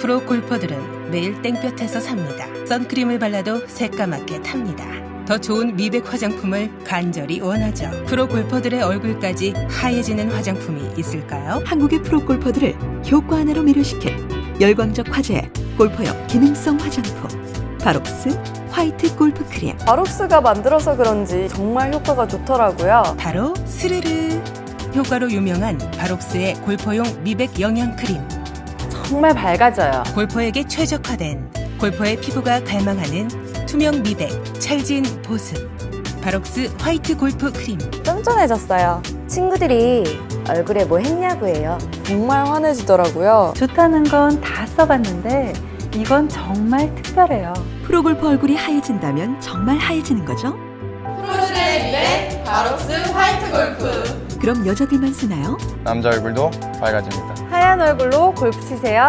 프로 골퍼들은 매일 땡볕에서 삽니다. 선크림을 발라도 새까맣게 탑니다. 더 좋은 미백 화장품을 간절히 원하죠. 프로 골퍼들의 얼굴까지 하얘지는 화장품이 있을까요? 한국의 프로 골퍼들을 효과 하나로 매료시킬 열광적 화제 골퍼용 기능성 화장품 바록스 화이트 골프 크림 바록스가 만들어서 그런지 정말 효과가 좋더라고요. 바로 스르르 효과로 유명한 바록스의 골퍼용 미백 영양 크림 정말 밝아져요. 골퍼에게 최적화된 골퍼의 피부가 갈망하는 투명 미백 찰진 보습 바록스 화이트 골프 크림 쫀쫀해졌어요. 친구들이 얼굴에 뭐 했냐고 해요. 정말 환해지더라고요. 좋다는 건 다 써봤는데 이건 정말 특별해요. 프로 골퍼 얼굴이 하얘진다면 정말 하얘지는 거죠? 바록스 화이트 골프 그럼 여자들만 쓰나요? 남자 얼굴도 밝아집니다. 하얀 얼굴로 골프 치세요.